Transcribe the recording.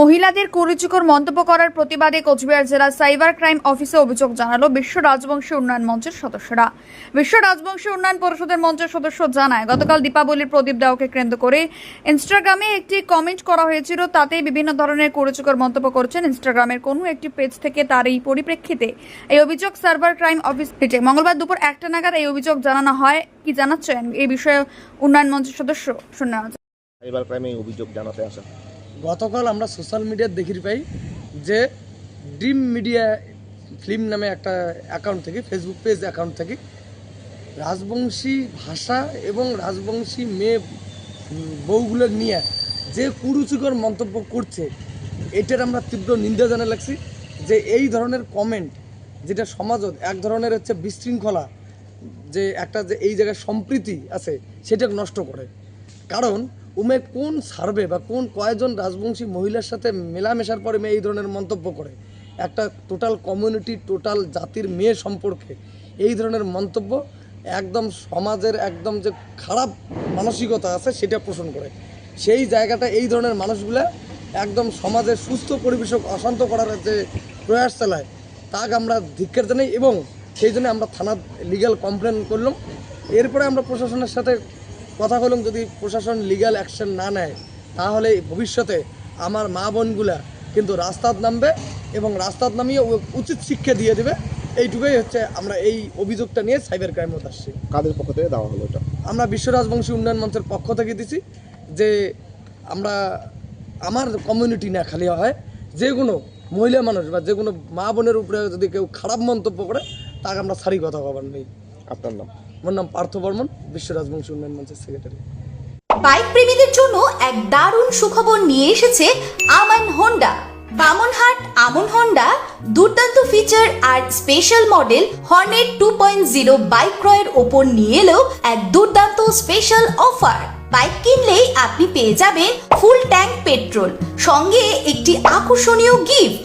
মহিলাদের কুরুচিকর মন্তব্য করার প্রতিবাদে কোচবিহার জেলা সাইবার ক্রাইম অফিসে অভিযোগ জানালো বিশ্ব রাজবংশী উন্নয়ন মঞ্চের সদস্যরা। বিশ্ব রাজবংশী উন্নয়ন পরিষদের মঞ্চের সদস্য জানায়, গতকাল দীপাবলির প্রদীপ দেওয়াকে কেন্দ্র করে ইনস্টাগ্রামে একটি কমেন্ট করা হয়েছিল তাতে বিভিন্ন ধরনের কুরুচিকর মন্তব্য করেছেন ইনস্টাগ্রামের কোনো একটি পেজ থেকে তার এই পরিপ্রেক্ষিতে। এই অভিযোগ সার্ভার ক্রাইম অফিস থেকে। মঙ্গলবার দুপুর একটা নাগাদ এই অভিযোগ জানানো হয়। কি জানাচ্ছেন? এই বিষয়ে উন্নয়ন মঞ্চের সদস্য শোনা সাইবার অভিযোগ জানাতে গতকাল আমরা সোশ্যাল মিডিয়ার দেখি পাই যে ড্রিম মিডিয়া ফিল্ম নামে একটা অ্যাকাউন্ট থেকে ফেসবুক পেজ অ্যাকাউন্ট থেকে রাজবংশী ভাষা এবং রাজবংশী মেয়ে বউগুলো নিয়ে যে কুরুচিকর মন্তব্য করছে, এটার আমরা তীব্র নিন্দা জানা লাগছি যে এই ধরনের কমেন্ট যেটা সমাজত এক ধরনের হচ্ছে বিশৃঙ্খলা, যে একটা যে এই জায়গায় সম্প্রীতি আছে সেটা নষ্ট করে। কারণ উমে কোন সার্ভে বা কোন কয়েকজন রাজবংশী মহিলার সাথে মেলামেশার পরে মেয়ে এই ধরনের মন্তব্য করে? একটা টোটাল কমিউনিটি টোটাল জাতির মেয়ে সম্পর্কে এই ধরনের মন্তব্য একদম সমাজের একদম যে খারাপ মানসিকতা আছে সেটা পোষণ করে। সেই জায়গাটা এই ধরনের মানুষগুলা একদম সমাজের সুস্থ, পরিবেশক, অশান্ত করার যে প্রয়াস চালায় তাকে আমরা ধিক্ষার জানাই এবং সেই জন্য আমরা থানার লিগ্যাল কমপ্লেন করলাম। এরপরে আমরা প্রশাসনের সাথে কথা বললাম যদি প্রশাসন লিগ্যাল অ্যাকশন না নেয় তাহলে ভবিষ্যতে আমার মা বোনগুলা কিন্তু রাস্তাত নামবে এবং রাস্তাত নামিয়ে উচিত শিক্ষা দিয়ে দেবে। এইটুকুই হচ্ছে আমরা এই অভিযোগটা নিয়ে সাইবার ক্রাইম ক্রাইমত আসছি। কাদের পক্ষ থেকে দেওয়া হলো এটা? আমরা বিশ্ব রাজবংশী উন্নয়ন মঞ্চের পক্ষ থেকে দিছি যে আমরা আমার কমিউনিটি না খালি হয় যে কোনো মহিলা মানুষ বা যে কোনো মা বোনের উপরে যদি কেউ খারাপ মন্তব্য করে তাকে আমরা সারি কথা কবার নেই। আপনার নাম? আমার নাম পার্থ বর্মন, বিশ্ব রাজবংশী উন্নয়ন মঞ্চের সেক্রেটারি বাইক প্রেমীদের জন্য এক দারুণ সুখবর নিয়ে এসেছে আমান হোন্ডা বামনহাট আমন হন্ডা দুর্দান্ত ফিচার আর special model Hornet two point zero bike ক্রয়ের ওপর নিয়ে এলো এক দুর্দান্ত স্পেশাল অফার বাইক কিনলেই আপনি পেয়ে যাবেন ফুল ট্যাঙ্ক পেট্রোল সঙ্গে একটি আকর্ষণীয় গিফট